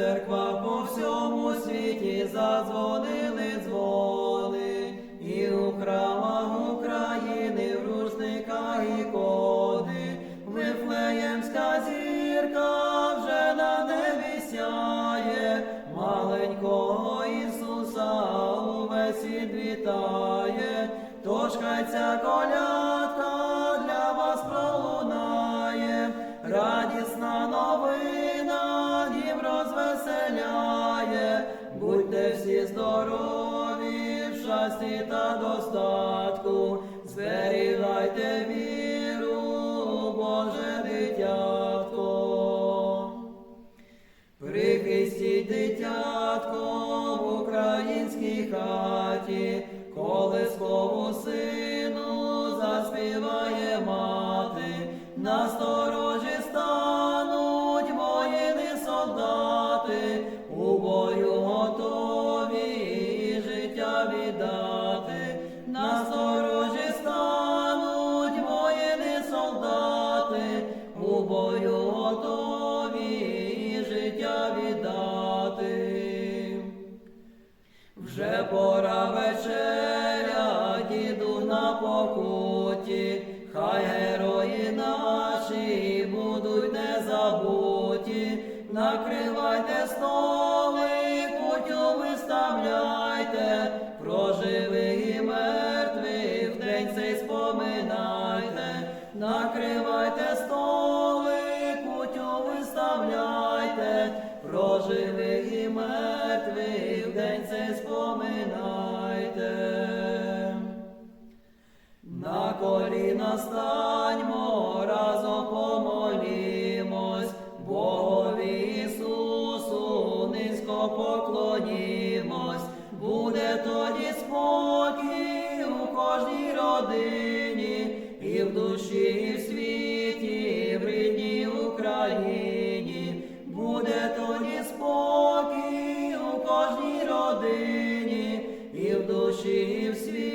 церква по всьому світі задзвонили дзвони, і у храмах України, в рушниках ікони, Вифлеємська зірка вже на небі сяє, маленького Ісуса увесь світ вітає, тож хай ця колядка щасті та достатку, зберігайте віру, Боже дитятко. Прихистіть дитятко в українській хаті, колискову сину заспіває мати, насторожі стануть воїни солдати, у бою готові і віддати, насторожі стануть воїни солдати, у бою готові і життя віддати. Вже пора вечеря, діду на покуті, хай герої наші будуть незабуті, накривайте столи, кутю виставляйте, про цей споминайте, накривайте столи, кутю виставляйте, про живих і мертвих день цей споминайте. На коліна станьмо, разом помолімось, Богові Ісусу низько поклонімось, буде тоді спокій родині, і в душі, і в світі, і в рідній Україні, буде тоді спокій у кожній родині, і в душі, і в світі.